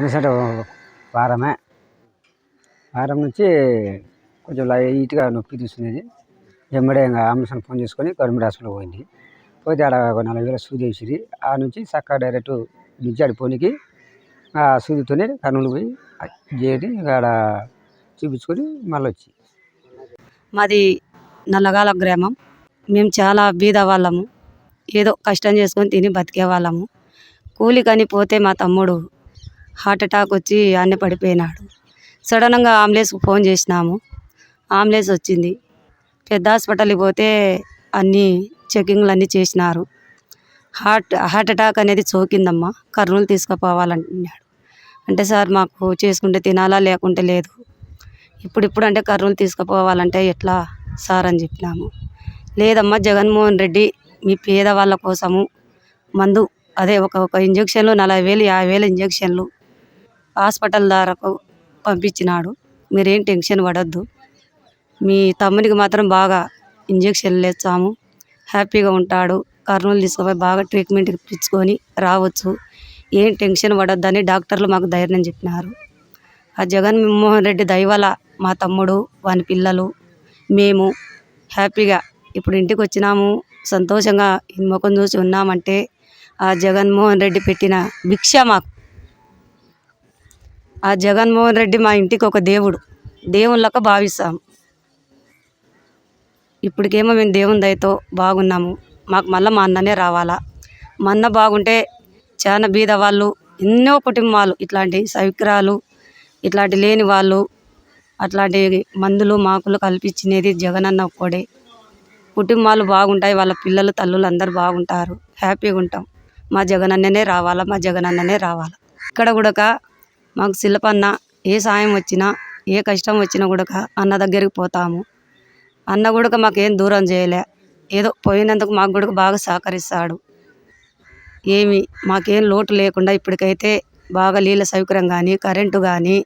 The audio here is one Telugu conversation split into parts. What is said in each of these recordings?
రీసెంట్ వారమే. వారం నుంచి కొంచెం లైట్గా నొప్పి తీస్తున్నది. వెంబడే ఇంకా అంబులెన్స్ ఫోన్ చేసుకొని గవర్నమెంట్ హాస్పిటల్ పోయింది. పోతే ఆడ ఒక నలభై వేల సూది వేసిరి ఆ నుంచి చక్కగా డైరెక్ట్ దించాడు పోనీకి ఆ సూదితోనే కర్నూలు పోయి చేరి ఆడ చూపించుకొని మళ్ళీ వచ్చి. మాది నల్లగాల గ్రామం. మేము చాలా బీద వాళ్ళము. ఏదో కష్టం చేసుకొని తిని బతికే వాళ్ళము. కూలికని పోతే మా తమ్ముడు హార్ట్ అటాక్ వచ్చి అన్నీ పడిపోయినాడు. సడన్గా అంబులెన్స్కి ఫోన్ చేసినాము. అంబులెన్స్ వచ్చింది. పెద్ద హాస్పిటల్కి పోతే అన్ని చెకింగ్లు అన్నీ చేసినారు. హార్ట్ హార్ట్ అటాక్ అనేది సోకిందమ్మా. కర్నూలు తీసుకుపోవాలన్నాడు. అంటే సార్ మాకు చేసుకుంటే తినాలా లేకుంటే లేదు. ఇప్పుడిప్పుడు అంటే కర్నూలు తీసుకుపోవాలంటే ఎట్లా సార్ అని చెప్పినాము. లేదమ్మా జగన్మోహన్ రెడ్డి మీ పేదవాళ్ళ కోసము మందు అదే ఒక ఒక ఇంజక్షన్లు నలభై వేలు యాభై వేలు ఇంజక్షన్లు హాస్పిటల్ ద్వారా పంపించినాడు. మీరేం టెన్షన్ పడద్దు. మీ తమ్మునికి మాత్రం బాగా ఇంజక్షన్లు ఇచ్చాము హ్యాపీగా ఉంటాడు. కర్నూలు తీసుకుపోయి బాగా ట్రీట్మెంట్ ఇప్పించుకొని రావచ్చు. ఏం టెన్షన్ పడొద్దని డాక్టర్లు మాకు ధైర్యం చెప్పినారు. ఆ జగన్మోహన్ రెడ్డి దయవల మా తమ్ముడు వాని పిల్లలు మేము హ్యాపీగా ఇప్పుడు ఇంటికి వచ్చినాము. సంతోషంగా ఈ ముఖం చూసి ఉన్నామంటే ఆ జగన్మోహన్ రెడ్డి పెట్టిన భిక్ష మాకు. ఆ జగన్మోహన్ రెడ్డి మా ఇంటికి ఒక దేవుడు. దేవుళ్ళక భావిస్తాము. ఇప్పటికేమో మేము దేవుని దయతో బాగున్నాము. మాకు మళ్ళీ మా అన్ననే రావాలా? మా అన్న బాగుంటే చాలా బీద వాళ్ళు ఎన్నో కుటుంబాలు ఇట్లాంటి సవిక్రాలు ఇట్లాంటి లేని వాళ్ళు అట్లాంటి మందులు మాకులు కల్పించినది జగనన్న ఒక్కడే. కుటుంబాలు బాగుంటాయి వాళ్ళ పిల్లలు తల్లులు అందరు బాగుంటారు. హ్యాపీగా ఉంటాం. మా జగనన్ననే రావాలా? మా జగనన్ననే రావాలా? ఇక్కడ కూడా మాకు శిల్పన్న ఏ సాయం వచ్చినా ఏ కష్టం వచ్చినా కూడా అన్న దగ్గరికి పోతాము. అన్న కూడా మాకేం దూరం చేయలే ఏదో పోయినందుకు మాకు కూడా బాగా సహకరిస్తాడు. ఏమి మాకేం లోటు లేకుండా ఇప్పటికైతే బాగా నీళ్ళ సౌకర్యం కానీ కరెంటు కానీ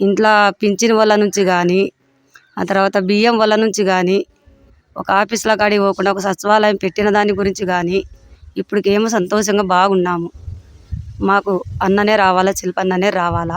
ఇంట్లో పింఛన్ వల్ల నుంచి కానీ ఆ తర్వాత బియ్యం వల్ల నుంచి కానీ ఒక ఆఫీస్లో కాడికి పోకుండా ఒక సచివాలయం పెట్టిన దాని గురించి కానీ ఇప్పటికేమో సంతోషంగా బాగున్నాము. మాకు అన్ననే రావాలా శిల్పన్ననే రావాలా?